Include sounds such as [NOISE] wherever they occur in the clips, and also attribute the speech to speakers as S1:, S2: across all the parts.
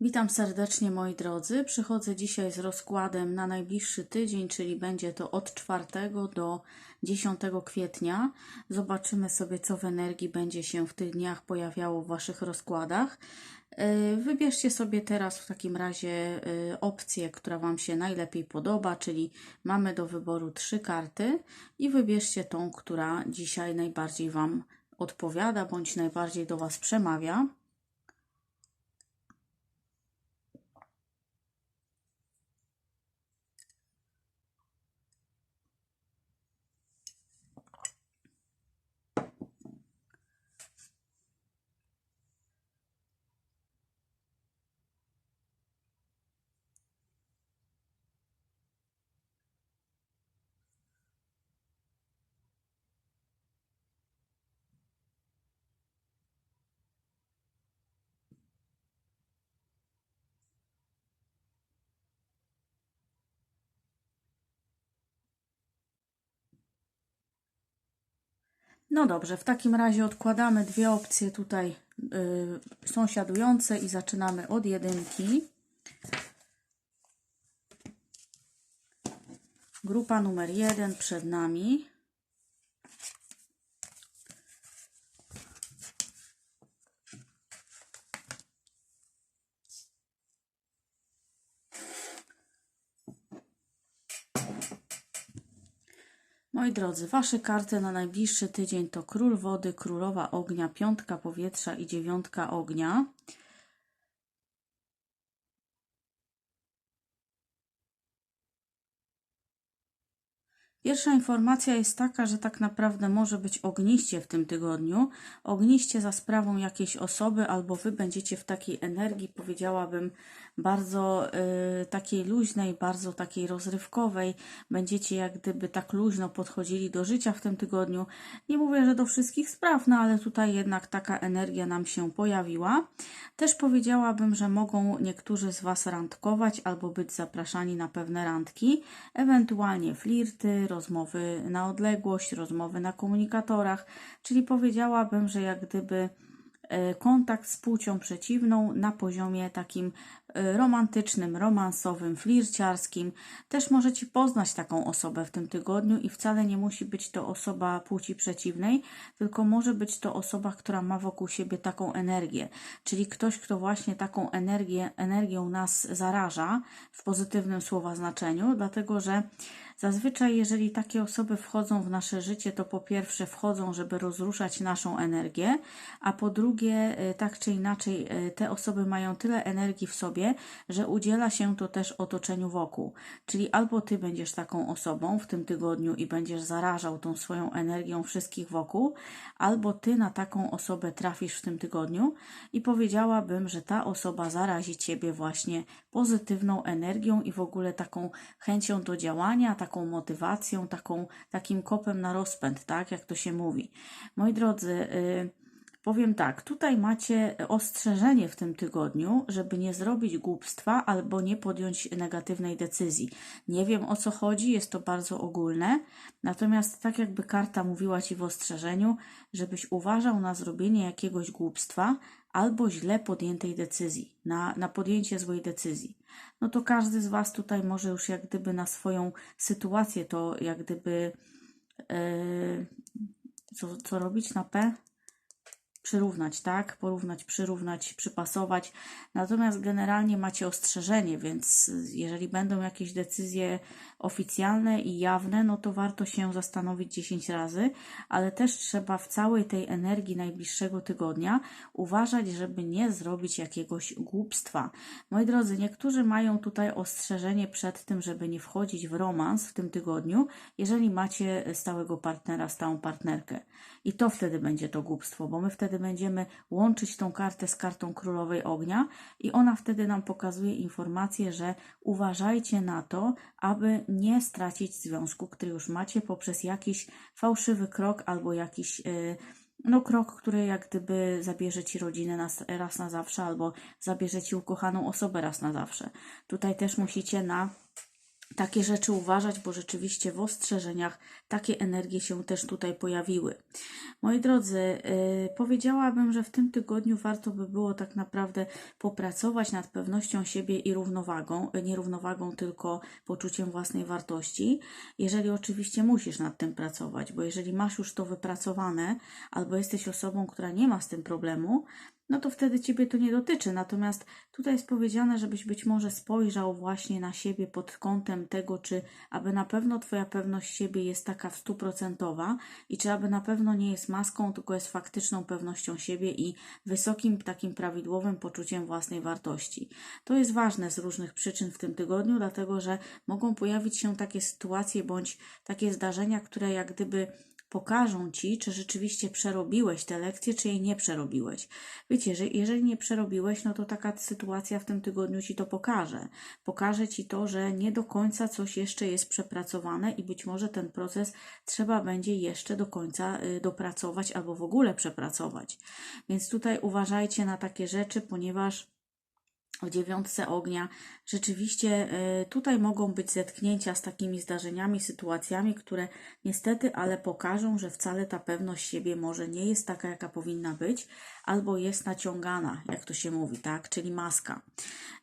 S1: Witam serdecznie moi drodzy. Przychodzę dzisiaj z rozkładem na najbliższy tydzień, czyli będzie to od 4 do 10 kwietnia. Zobaczymy sobie, co w energii będzie się w tych dniach pojawiało w Waszych rozkładach. Yy, Wybierzcie sobie teraz w takim razie yy, opcję, która Wam się najlepiej podoba, czyli mamy do wyboru trzy karty i wybierzcie tą, która dzisiaj najbardziej Wam odpowiada bądź najbardziej do Was przemawia. No dobrze, w takim razie odkładamy dwie opcje tutaj y, sąsiadujące i zaczynamy od jedynki. Grupa numer jeden przed nami. Moi drodzy, Wasze karty na najbliższy tydzień to Król Wody, Królowa Ognia, Piątka Powietrza i Dziewiątka Ognia. Pierwsza informacja jest taka, że tak naprawdę może być ogniście w tym tygodniu. Ogniście za sprawą jakiejś osoby, albo wy będziecie w takiej energii, powiedziałabym, bardzo y, takiej luźnej, bardzo takiej rozrywkowej. Będziecie jak gdyby tak luźno podchodzili do życia w tym tygodniu. Nie mówię, że do wszystkich spraw, no ale tutaj jednak taka energia nam się pojawiła. Też powiedziałabym, że mogą niektórzy z Was randkować albo być zapraszani na pewne randki, ewentualnie flirty, rozmowy na odległość, rozmowy na komunikatorach, czyli powiedziałabym, że jak gdyby e, kontakt z płcią przeciwną na poziomie takim e, romantycznym, romansowym, flirciarskim. Też możecie poznać taką osobę w tym tygodniu i wcale nie musi być to osoba płci przeciwnej, tylko może być to osoba, która ma wokół siebie taką energię, czyli ktoś, kto właśnie taką energię, energią nas zaraża w pozytywnym słowa znaczeniu, dlatego że Zazwyczaj, jeżeli takie osoby wchodzą w nasze życie, to po pierwsze wchodzą, żeby rozruszać naszą energię, a po drugie, y, tak czy inaczej, y, te osoby mają tyle energii w sobie, że udziela się to też otoczeniu wokół. Czyli albo ty będziesz taką osobą w tym tygodniu i będziesz zarażał tą swoją energią wszystkich wokół, albo ty na taką osobę trafisz w tym tygodniu i powiedziałabym, że ta osoba zarazi ciebie właśnie pozytywną energią i w ogóle taką chęcią do działania, taką motywacją, taką, takim kopem na rozpęd, tak jak to się mówi. Moi drodzy, yy, powiem tak, tutaj macie ostrzeżenie w tym tygodniu, żeby nie zrobić głupstwa albo nie podjąć negatywnej decyzji. Nie wiem o co chodzi, jest to bardzo ogólne, natomiast tak jakby karta mówiła Ci w ostrzeżeniu, żebyś uważał na zrobienie jakiegoś głupstwa, albo źle podjętej decyzji, na, na podjęcie złej decyzji. No to każdy z Was tutaj może już jak gdyby na swoją sytuację to jak gdyby yy, co, co robić na P? Przyrównać, tak? Porównać, przyrównać, przypasować. Natomiast generalnie macie ostrzeżenie, więc jeżeli będą jakieś decyzje oficjalne i jawne, no to warto się zastanowić 10 razy, ale też trzeba w całej tej energii najbliższego tygodnia uważać, żeby nie zrobić jakiegoś głupstwa. Moi drodzy, niektórzy mają tutaj ostrzeżenie przed tym, żeby nie wchodzić w romans w tym tygodniu, jeżeli macie stałego partnera, stałą partnerkę. I to wtedy będzie to głupstwo, bo my wtedy będziemy łączyć tą kartę z kartą królowej ognia i ona wtedy nam pokazuje informację, że uważajcie na to, aby nie stracić związku, który już macie poprzez jakiś fałszywy krok albo jakiś yy, no, krok, który jak gdyby zabierze ci rodzinę raz na zawsze, albo zabierze ci ukochaną osobę raz na zawsze. Tutaj też musicie na takie rzeczy uważać, bo rzeczywiście w ostrzeżeniach takie energie się też tutaj pojawiły. Moi drodzy, yy, powiedziałabym, że w tym tygodniu warto by było tak naprawdę popracować nad pewnością siebie i równowagą, yy, nie równowagą, tylko poczuciem własnej wartości. Jeżeli oczywiście musisz nad tym pracować, bo jeżeli masz już to wypracowane, albo jesteś osobą, która nie ma z tym problemu, no to wtedy Ciebie to nie dotyczy. Natomiast tutaj jest powiedziane, żebyś być może spojrzał właśnie na siebie pod kątem tego, czy aby na pewno Twoja pewność siebie jest taka w stuprocentowa i czy aby na pewno nie jest maską, tylko jest faktyczną pewnością siebie i wysokim, takim prawidłowym poczuciem własnej wartości. To jest ważne z różnych przyczyn w tym tygodniu, dlatego że mogą pojawić się takie sytuacje bądź takie zdarzenia, które jak gdyby pokażą ci, czy rzeczywiście przerobiłeś te lekcje, czy jej nie przerobiłeś. Wiecie, że jeżeli nie przerobiłeś, no to taka sytuacja w tym tygodniu ci to pokaże. Pokaże ci to, że nie do końca coś jeszcze jest przepracowane i być może ten proces trzeba będzie jeszcze do końca y, dopracować albo w ogóle przepracować. Więc tutaj uważajcie na takie rzeczy, ponieważ w dziewiątce ognia. Rzeczywiście y, tutaj mogą być zetknięcia z takimi zdarzeniami, sytuacjami, które niestety, ale pokażą, że wcale ta pewność siebie może nie jest taka, jaka powinna być, albo jest naciągana, jak to się mówi, tak? Czyli maska.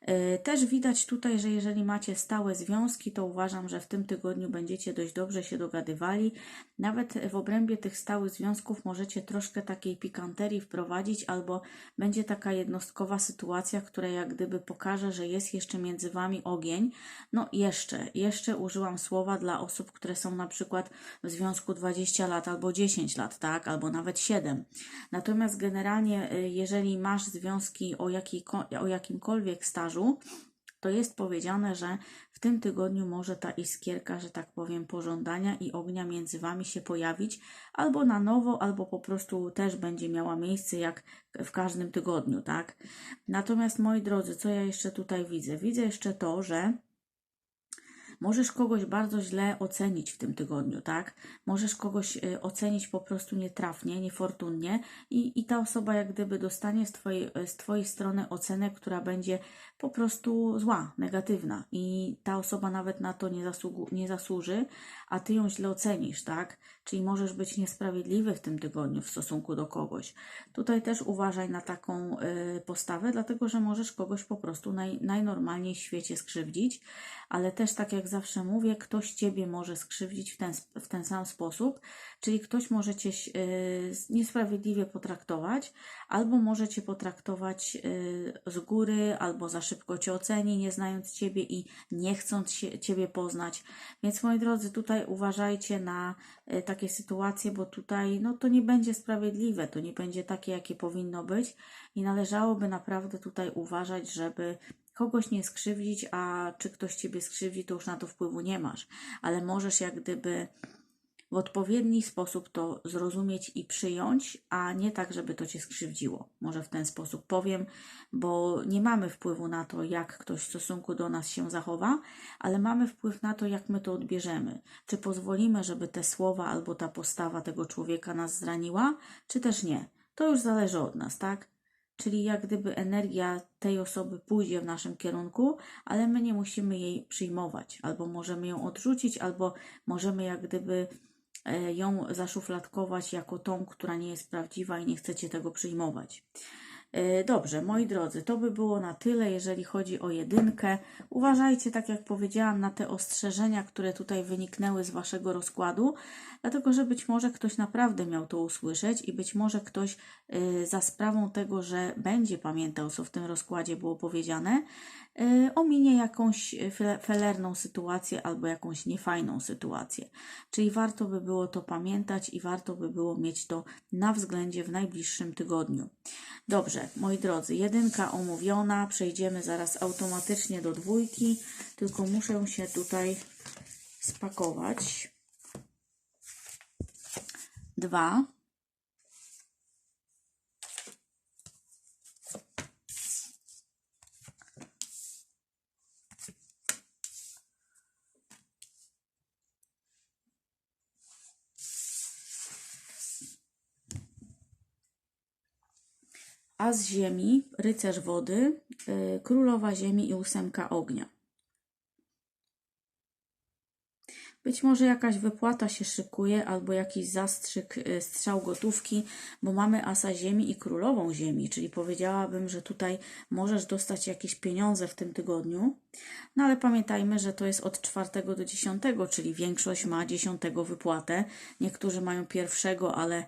S1: Y, też widać tutaj, że jeżeli macie stałe związki, to uważam, że w tym tygodniu będziecie dość dobrze się dogadywali. Nawet w obrębie tych stałych związków możecie troszkę takiej pikanterii wprowadzić, albo będzie taka jednostkowa sytuacja, która jak gdyby pokaże, że jest jeszcze między Wami ogień. No jeszcze, jeszcze użyłam słowa dla osób, które są na przykład w związku 20 lat albo 10 lat, tak? Albo nawet 7. Natomiast generalnie, y, jeżeli masz związki o, o jakimkolwiek stażu, to jest powiedziane, że w tym tygodniu może ta iskierka, że tak powiem, pożądania i ognia między Wami się pojawić, albo na nowo, albo po prostu też będzie miała miejsce, jak w każdym tygodniu, tak? Natomiast, moi drodzy, co ja jeszcze tutaj widzę? Widzę jeszcze to, że Możesz kogoś bardzo źle ocenić w tym tygodniu, tak? Możesz kogoś y, ocenić po prostu nietrafnie, niefortunnie i, i ta osoba jak gdyby dostanie z twojej, z twojej strony ocenę, która będzie po prostu zła, negatywna i ta osoba nawet na to nie, zasługu, nie zasłuży, a ty ją źle ocenisz, tak? Czyli możesz być niesprawiedliwy w tym tygodniu w stosunku do kogoś. Tutaj też uważaj na taką y, postawę, dlatego że możesz kogoś po prostu naj, najnormalniej w świecie skrzywdzić, ale też tak jak zawsze mówię, ktoś ciebie może skrzywdzić w ten, w ten sam sposób, czyli ktoś może cię y, niesprawiedliwie potraktować, albo może cię potraktować y, z góry, albo za szybko cię oceni, nie znając ciebie i nie chcąc się, ciebie poznać. Więc moi drodzy, tutaj uważajcie na y, takie sytuacje, bo tutaj no, to nie będzie sprawiedliwe, to nie będzie takie, jakie powinno być i należałoby naprawdę tutaj uważać, żeby kogoś nie skrzywdzić, a czy ktoś ciebie skrzywdzi, to już na to wpływu nie masz, ale możesz jak gdyby w odpowiedni sposób to zrozumieć i przyjąć, a nie tak, żeby to cię skrzywdziło. Może w ten sposób powiem, bo nie mamy wpływu na to, jak ktoś w stosunku do nas się zachowa, ale mamy wpływ na to, jak my to odbierzemy. Czy pozwolimy, żeby te słowa albo ta postawa tego człowieka nas zraniła, czy też nie. To już zależy od nas, tak? Czyli jak gdyby energia tej osoby pójdzie w naszym kierunku, ale my nie musimy jej przyjmować, albo możemy ją odrzucić, albo możemy jak gdyby ją zaszufladkować jako tą, która nie jest prawdziwa i nie chcecie tego przyjmować. E, dobrze, moi drodzy, to by było na tyle, jeżeli chodzi o jedynkę. Uważajcie, tak jak powiedziałam, na te ostrzeżenia, które tutaj wyniknęły z Waszego rozkładu, dlatego że być może ktoś naprawdę miał to usłyszeć i być może ktoś y, za sprawą tego, że będzie pamiętał, co w tym rozkładzie było powiedziane, y, ominie jakąś felerną sytuację albo jakąś niefajną sytuację. Czyli warto by było to pamiętać i warto by było mieć to na względzie w najbliższym tygodniu. Dobrze, moi drodzy, jedynka omówiona, przejdziemy zaraz automatycznie do dwójki, tylko muszę się tutaj spakować. Dwa. As ziemi, rycerz wody, yy, królowa ziemi i ósemka ognia. Być może jakaś wypłata się szykuje, albo jakiś zastrzyk, y, strzał gotówki, bo mamy asa ziemi i królową ziemi, czyli powiedziałabym, że tutaj możesz dostać jakieś pieniądze w tym tygodniu. No ale pamiętajmy, że to jest od 4 do 10, czyli większość ma 10 wypłatę. Niektórzy mają pierwszego, ale y,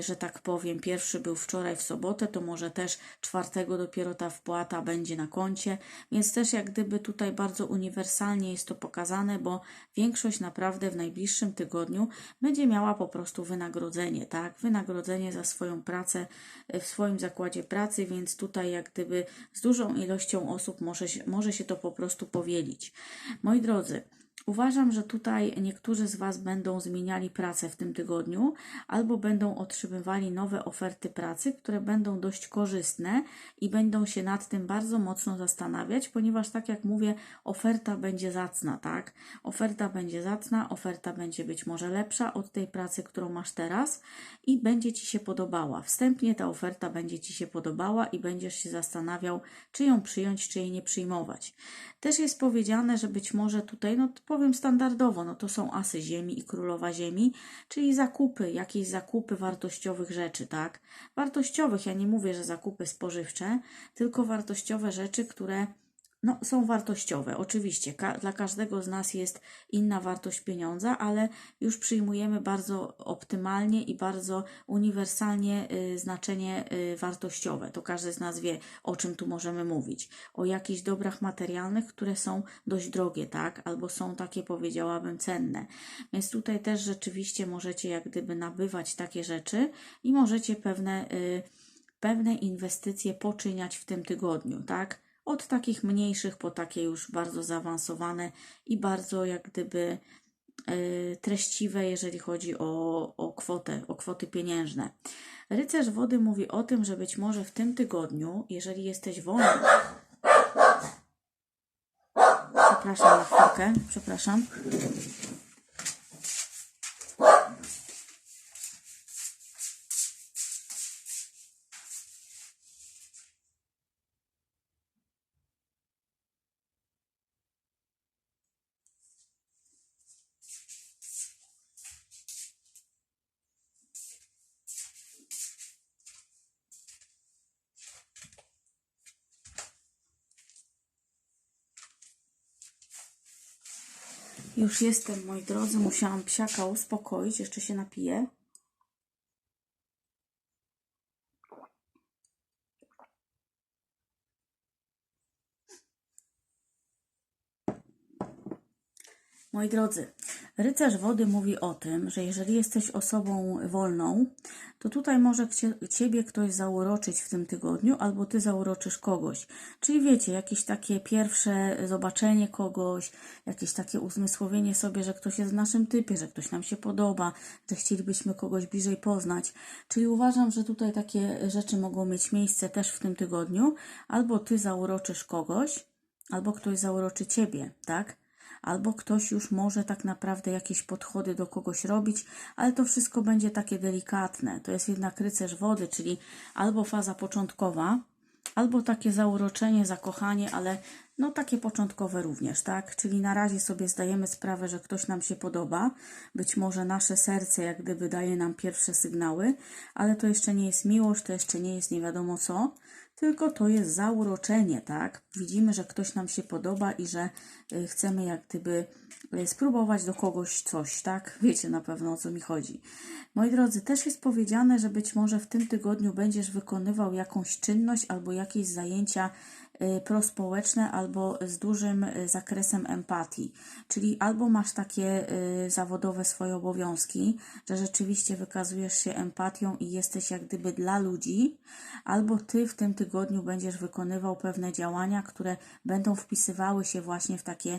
S1: że tak powiem, pierwszy był wczoraj w sobotę, to może też czwartego dopiero ta wpłata będzie na koncie, więc też jak gdyby tutaj bardzo uniwersalnie jest to pokazane, bo większość naprawdę w najbliższym tygodniu będzie miała po prostu wynagrodzenie, tak? Wynagrodzenie za swoją pracę y, w swoim zakładzie pracy, więc tutaj jak gdyby z dużą ilością osób może może się to po prostu powielić. Moi drodzy, Uważam, że tutaj niektórzy z Was będą zmieniali pracę w tym tygodniu albo będą otrzymywali nowe oferty pracy, które będą dość korzystne i będą się nad tym bardzo mocno zastanawiać, ponieważ tak jak mówię, oferta będzie zacna, tak? Oferta będzie zacna, oferta będzie być może lepsza od tej pracy, którą masz teraz i będzie Ci się podobała. Wstępnie ta oferta będzie Ci się podobała i będziesz się zastanawiał, czy ją przyjąć, czy jej nie przyjmować. Też jest powiedziane, że być może tutaj, no powiem standardowo, no to są asy ziemi i królowa ziemi, czyli zakupy, jakieś zakupy wartościowych rzeczy, tak? Wartościowych, ja nie mówię, że zakupy spożywcze, tylko wartościowe rzeczy, które no, są wartościowe. Oczywiście, ka dla każdego z nas jest inna wartość pieniądza, ale już przyjmujemy bardzo optymalnie i bardzo uniwersalnie y, znaczenie y, wartościowe. To każdy z nas wie, o czym tu możemy mówić. O jakichś dobrach materialnych, które są dość drogie, tak? Albo są takie, powiedziałabym, cenne. Więc tutaj też rzeczywiście możecie jak gdyby nabywać takie rzeczy i możecie pewne, y, pewne inwestycje poczyniać w tym tygodniu, tak? Od takich mniejszych po takie już bardzo zaawansowane i bardzo jak gdyby y, treściwe, jeżeli chodzi o, o kwotę, o kwoty pieniężne. Rycerz wody mówi o tym, że być może w tym tygodniu, jeżeli jesteś wolny. Przepraszam na chwilkę, przepraszam. Już jestem, moi drodzy. Musiałam psiaka uspokoić. Jeszcze się napiję. Moi drodzy, rycerz wody mówi o tym, że jeżeli jesteś osobą wolną, to tutaj może ciebie ktoś zauroczyć w tym tygodniu, albo ty zauroczysz kogoś. Czyli wiecie, jakieś takie pierwsze zobaczenie kogoś, jakieś takie uzmysłowienie sobie, że ktoś jest w naszym typie, że ktoś nam się podoba, że chcielibyśmy kogoś bliżej poznać. Czyli uważam, że tutaj takie rzeczy mogą mieć miejsce też w tym tygodniu, albo ty zauroczysz kogoś, albo ktoś zauroczy ciebie, tak? Albo ktoś już może tak naprawdę jakieś podchody do kogoś robić, ale to wszystko będzie takie delikatne. To jest jednak rycerz wody, czyli albo faza początkowa, albo takie zauroczenie, zakochanie, ale no takie początkowe również, tak? Czyli na razie sobie zdajemy sprawę, że ktoś nam się podoba, być może nasze serce jak gdyby daje nam pierwsze sygnały, ale to jeszcze nie jest miłość, to jeszcze nie jest nie wiadomo co, tylko to jest zauroczenie, tak? Widzimy, że ktoś nam się podoba i że y, chcemy jak gdyby y, spróbować do kogoś coś, tak? [LAUGHS] Wiecie na pewno o co mi chodzi. Moi drodzy, też jest powiedziane, że być może w tym tygodniu będziesz wykonywał jakąś czynność albo jakieś zajęcia prospołeczne albo z dużym y, zakresem empatii. Czyli albo masz takie y, zawodowe swoje obowiązki, że rzeczywiście wykazujesz się empatią i jesteś jak gdyby dla ludzi, albo ty w tym tygodniu będziesz wykonywał pewne działania, które będą wpisywały się właśnie w takie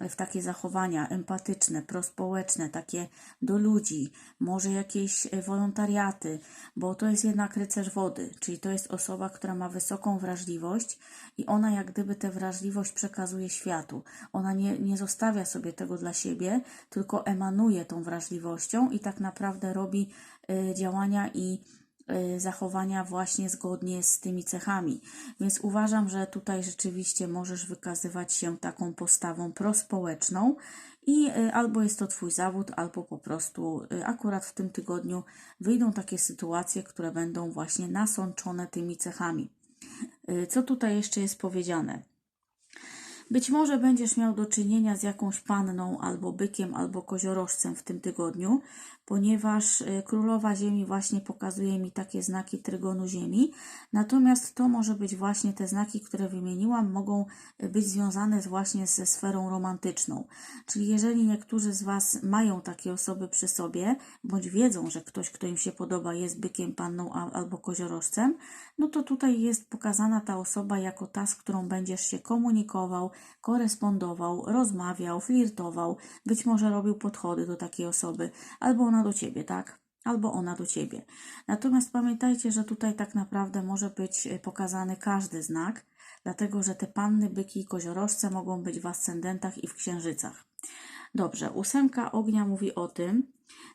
S1: w takie zachowania empatyczne, prospołeczne, takie do ludzi, może jakieś e, wolontariaty, bo to jest jednak rycerz wody, czyli to jest osoba, która ma wysoką wrażliwość i ona jak gdyby tę wrażliwość przekazuje światu. Ona nie, nie zostawia sobie tego dla siebie, tylko emanuje tą wrażliwością i tak naprawdę robi y, działania i zachowania właśnie zgodnie z tymi cechami. Więc uważam, że tutaj rzeczywiście możesz wykazywać się taką postawą prospołeczną i y, albo jest to Twój zawód, albo po prostu y, akurat w tym tygodniu wyjdą takie sytuacje, które będą właśnie nasączone tymi cechami. Y, Co tutaj jeszcze jest powiedziane? Być może będziesz miał do czynienia z jakąś panną, albo bykiem, albo koziorożcem w tym tygodniu, ponieważ y, królowa Ziemi właśnie pokazuje mi takie znaki trygonu Ziemi. Natomiast to może być właśnie te znaki, które wymieniłam, mogą y, być związane właśnie ze sferą romantyczną. Czyli jeżeli niektórzy z Was mają takie osoby przy sobie, bądź wiedzą, że ktoś, kto im się podoba, jest bykiem, panną albo koziorożcem, no to tutaj jest pokazana ta osoba jako ta, z którą będziesz się komunikował, korespondował, rozmawiał, flirtował, być może robił podchody do takiej osoby, albo ona do ciebie, tak? Albo ona do ciebie. Natomiast pamiętajcie, że tutaj tak naprawdę może być e, pokazany każdy znak, dlatego że te panny, byki i koziorożce mogą być w ascendentach i w księżycach. Dobrze, ósemka ognia mówi o tym,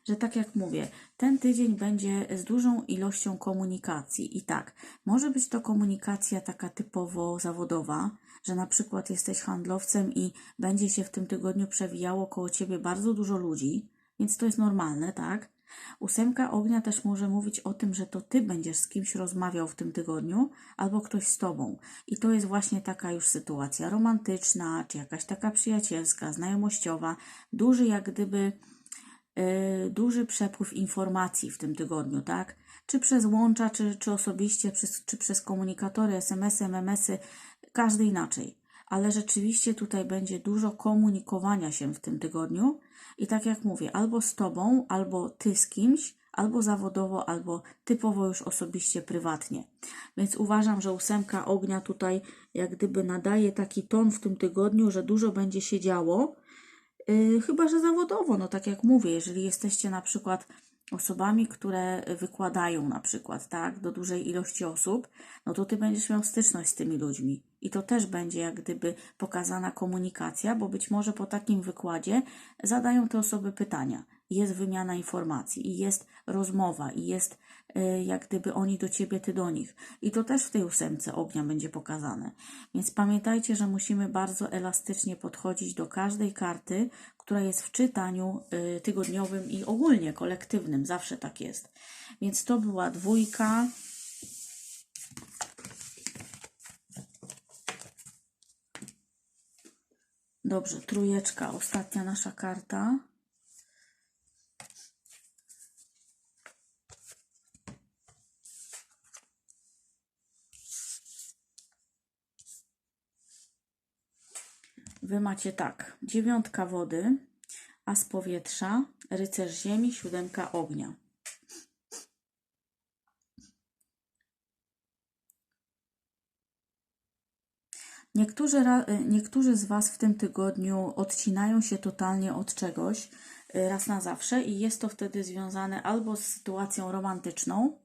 S1: że tak jak mówię, ten tydzień będzie z dużą ilością komunikacji. I tak, może być to komunikacja taka typowo zawodowa, że na przykład jesteś handlowcem i będzie się w tym tygodniu przewijało koło ciebie bardzo dużo ludzi, więc to jest normalne, tak? Ósemka ognia też może mówić o tym, że to ty będziesz z kimś rozmawiał w tym tygodniu, albo ktoś z tobą. I to jest właśnie taka już sytuacja romantyczna, czy jakaś taka przyjacielska, znajomościowa, duży jak gdyby y, duży przepływ informacji w tym tygodniu, tak? Czy przez łącza, czy, czy osobiście, przez, czy przez komunikatory, SMS-y, MMS-y, każdy inaczej. Ale rzeczywiście tutaj będzie dużo komunikowania się w tym tygodniu i tak jak mówię, albo z tobą, albo ty z kimś, albo zawodowo, albo typowo już osobiście, prywatnie. Więc uważam, że ósemka ognia tutaj jak gdyby nadaje taki ton w tym tygodniu, że dużo będzie się działo. Yy, chyba, że zawodowo, no tak jak mówię, jeżeli jesteście na przykład osobami, które wykładają na przykład, tak, do dużej ilości osób, no to ty będziesz miał styczność z tymi ludźmi. I to też będzie jak gdyby pokazana komunikacja, bo być może po takim wykładzie zadają te osoby pytania. Jest wymiana informacji, i jest rozmowa, i jest y, jak gdyby oni do ciebie, ty do nich. I to też w tej ósemce ognia będzie pokazane. Więc pamiętajcie, że musimy bardzo elastycznie podchodzić do każdej karty, która jest w czytaniu y, tygodniowym i ogólnie kolektywnym. Zawsze tak jest. Więc to była dwójka. Dobrze, trójeczka, ostatnia nasza karta. Wy macie tak, dziewiątka wody, as powietrza, rycerz ziemi, siódemka ognia. Niektórzy, y, niektórzy z Was w tym tygodniu odcinają się totalnie od czegoś y, raz na zawsze i jest to wtedy związane albo z sytuacją romantyczną,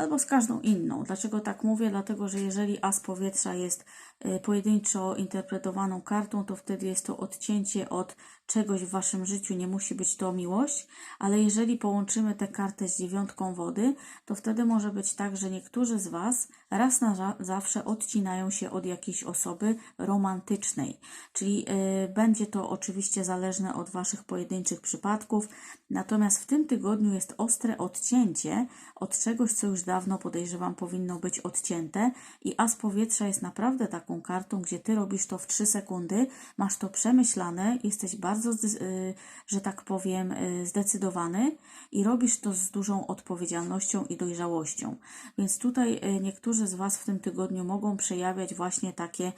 S1: albo z każdą inną. Dlaczego tak mówię? Dlatego, że jeżeli as powietrza jest y, pojedynczo interpretowaną kartą, to wtedy jest to odcięcie od czegoś w Waszym życiu, nie musi być to miłość, ale jeżeli połączymy tę kartę z dziewiątką wody, to wtedy może być tak, że niektórzy z Was raz na za- zawsze odcinają się od jakiejś osoby romantycznej. Czyli y, będzie to oczywiście zależne od Waszych pojedynczych przypadków, natomiast w tym tygodniu jest ostre odcięcie od czegoś, co już dawno podejrzewam powinno być odcięte i as powietrza jest naprawdę taką kartą, gdzie Ty robisz to w 3 sekundy, masz to przemyślane, jesteś bardzo, y, że tak powiem, y, zdecydowany i robisz to z dużą odpowiedzialnością i dojrzałością. Więc tutaj y, niektórzy z Was w tym tygodniu mogą przejawiać właśnie takie,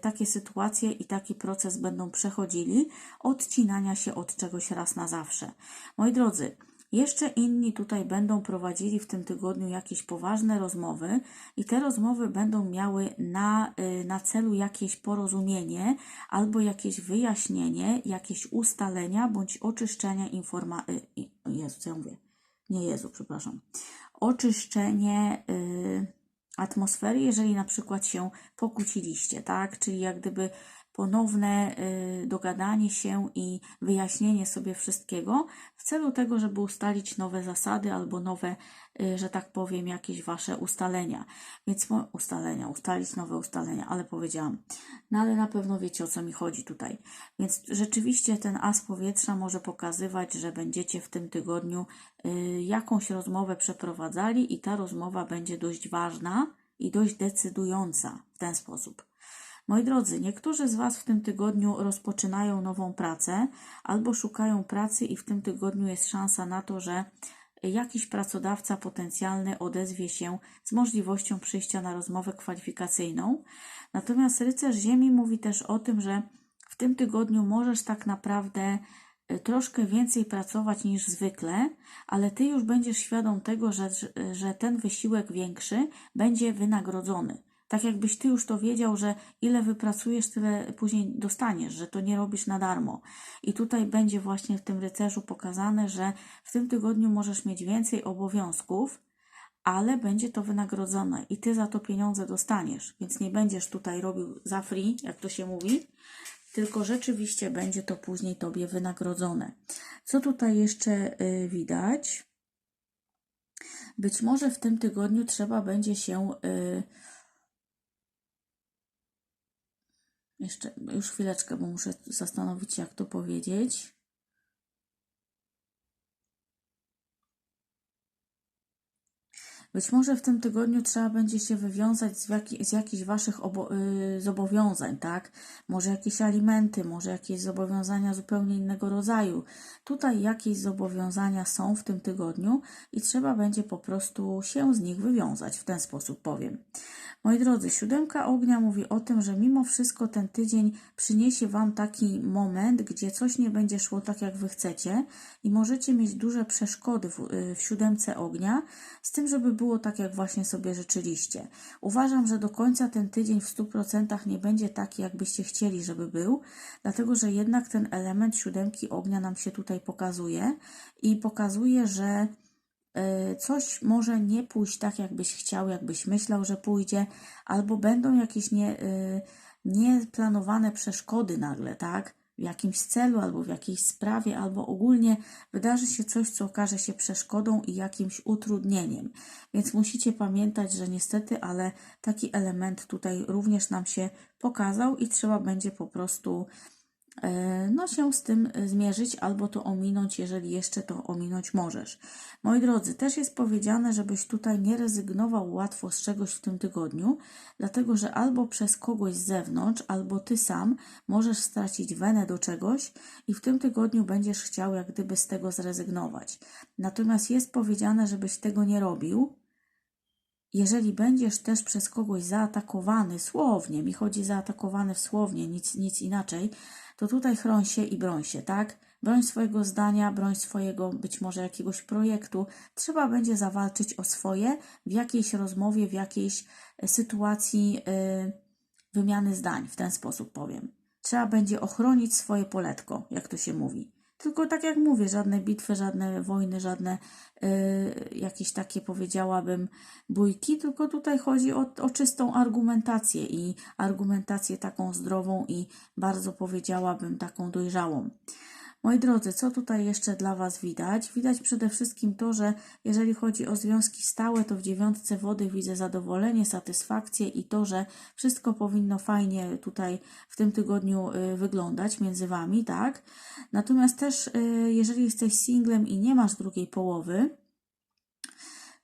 S1: takie sytuacje i taki proces będą przechodzili odcinania się od czegoś raz na zawsze. Moi drodzy, jeszcze inni tutaj będą prowadzili w tym tygodniu jakieś poważne rozmowy i te rozmowy będą miały na, y, na celu jakieś porozumienie albo jakieś wyjaśnienie, jakieś ustalenia bądź oczyszczenia informacji. Jezu, co ja mówię? Nie Jezu, przepraszam. Oczyszczenie y, atmosfery, jeżeli na przykład się pokłóciliście, tak? Czyli jak gdyby ponowne y, dogadanie się i wyjaśnienie sobie wszystkiego w celu tego, żeby ustalić nowe zasady albo nowe, y, że tak powiem, jakieś wasze ustalenia. Więc ustalenia, ustalić nowe ustalenia, ale powiedziałam. No ale na pewno wiecie o co mi chodzi tutaj. Więc rzeczywiście ten as powietrza może pokazywać, że będziecie w tym tygodniu y, jakąś rozmowę przeprowadzali i ta rozmowa będzie dość ważna i dość decydująca w ten sposób. Moi drodzy, niektórzy z Was w tym tygodniu rozpoczynają nową pracę albo szukają pracy i w tym tygodniu jest szansa na to, że jakiś pracodawca potencjalny odezwie się z możliwością przyjścia na rozmowę kwalifikacyjną. Natomiast rycerz Ziemi mówi też o tym, że w tym tygodniu możesz tak naprawdę y, troszkę więcej pracować niż zwykle, ale ty już będziesz świadom tego, że, że ten wysiłek większy będzie wynagrodzony. Tak jakbyś ty już to wiedział, że ile wypracujesz, tyle później dostaniesz, że to nie robisz na darmo. I tutaj będzie właśnie w tym rycerzu pokazane, że w tym tygodniu możesz mieć więcej obowiązków, ale będzie to wynagrodzone i ty za to pieniądze dostaniesz, więc nie będziesz tutaj robił za free, jak to się mówi, tylko rzeczywiście będzie to później tobie wynagrodzone. Co tutaj jeszcze y, widać? Być może w tym tygodniu trzeba będzie się y, jeszcze już chwileczkę, bo muszę zastanowić jak to powiedzieć. Być może w tym tygodniu trzeba będzie się wywiązać z, z jakichś Waszych obo, y, zobowiązań, tak? Może jakieś alimenty, może jakieś zobowiązania zupełnie innego rodzaju. Tutaj jakieś zobowiązania są w tym tygodniu i trzeba będzie po prostu się z nich wywiązać, w ten sposób powiem. Moi drodzy, siódemka ognia mówi o tym, że mimo wszystko ten tydzień przyniesie Wam taki moment, gdzie coś nie będzie szło tak, jak Wy chcecie i możecie mieć duże przeszkody w, y, w siódemce ognia, z tym, żeby było tak, jak właśnie sobie życzyliście. Uważam, że do końca ten tydzień w 100% nie będzie taki, jakbyście chcieli, żeby był, dlatego że jednak ten element siódemki ognia nam się tutaj pokazuje i pokazuje, że y, coś może nie pójść tak, jakbyś chciał, jakbyś myślał, że pójdzie, albo będą jakieś nie, y, nieplanowane przeszkody nagle, tak? W jakimś celu albo w jakiejś sprawie, albo ogólnie wydarzy się coś, co okaże się przeszkodą i jakimś utrudnieniem. Więc musicie pamiętać, że niestety, ale taki element tutaj również nam się pokazał i trzeba będzie po prostu no, się z tym zmierzyć albo to ominąć, jeżeli jeszcze to ominąć możesz. Moi drodzy, też jest powiedziane, żebyś tutaj nie rezygnował łatwo z czegoś w tym tygodniu, dlatego że albo przez kogoś z zewnątrz, albo ty sam możesz stracić wenę do czegoś i w tym tygodniu będziesz chciał jak gdyby z tego zrezygnować. Natomiast jest powiedziane, żebyś tego nie robił, jeżeli będziesz też przez kogoś zaatakowany słownie, mi chodzi zaatakowany w słownie, nic, nic inaczej, to tutaj chroń się i broń się, tak? Broń swojego zdania, broń swojego być może jakiegoś projektu. Trzeba będzie zawalczyć o swoje w jakiejś rozmowie, w jakiejś e, sytuacji yy, wymiany zdań, w ten sposób powiem. Trzeba będzie ochronić swoje poletko, jak to się mówi. Tylko tak jak mówię, żadne bitwy, żadne wojny, żadne yy, jakieś takie powiedziałabym bójki, tylko tutaj chodzi o, o czystą argumentację i argumentację taką zdrową i bardzo powiedziałabym taką dojrzałą. Moi drodzy, co tutaj jeszcze dla Was widać? Widać przede wszystkim to, że jeżeli chodzi o związki stałe, to w dziewiątce wody widzę zadowolenie, satysfakcję i to, że wszystko powinno fajnie tutaj w tym tygodniu y, wyglądać między Wami, tak? Natomiast też, y, jeżeli jesteś singlem i nie masz drugiej połowy,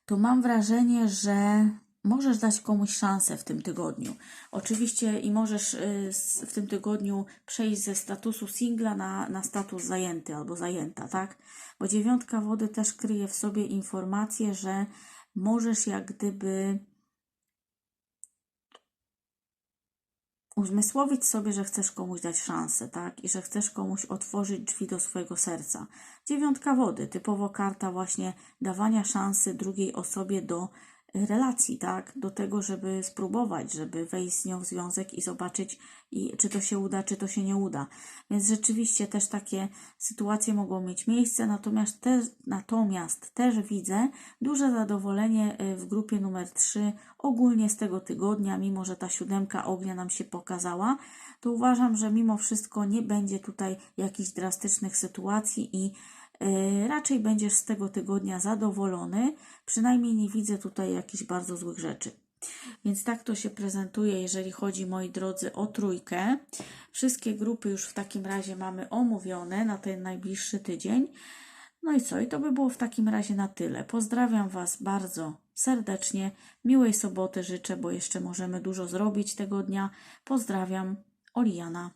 S1: to mam wrażenie, że możesz dać komuś szansę w tym tygodniu. Oczywiście i możesz y, w tym tygodniu przejść ze statusu singla na, na status zajęty albo zajęta, tak? Bo dziewiątka wody też kryje w sobie informację, że możesz jak gdyby uzmysłowić sobie, że chcesz komuś dać szansę, tak? I że chcesz komuś otworzyć drzwi do swojego serca. Dziewiątka wody, typowo karta właśnie dawania szansy drugiej osobie do relacji, tak? Do tego, żeby spróbować, żeby wejść z nią w związek i zobaczyć, i, czy to się uda, czy to się nie uda. Więc rzeczywiście też takie sytuacje mogą mieć miejsce, natomiast, te, natomiast też widzę duże zadowolenie y, w grupie numer 3 ogólnie z tego tygodnia, mimo że ta siódemka ognia nam się pokazała, to uważam, że mimo wszystko nie będzie tutaj jakichś drastycznych sytuacji i raczej będziesz z tego tygodnia zadowolony. Przynajmniej nie widzę tutaj jakichś bardzo złych rzeczy. Więc tak to się prezentuje, jeżeli chodzi, moi drodzy, o trójkę. Wszystkie grupy już w takim razie mamy omówione na ten najbliższy tydzień. No i co? I to by było w takim razie na tyle. Pozdrawiam Was bardzo serdecznie. Miłej soboty życzę, bo jeszcze możemy dużo zrobić tego dnia. Pozdrawiam, Oliana.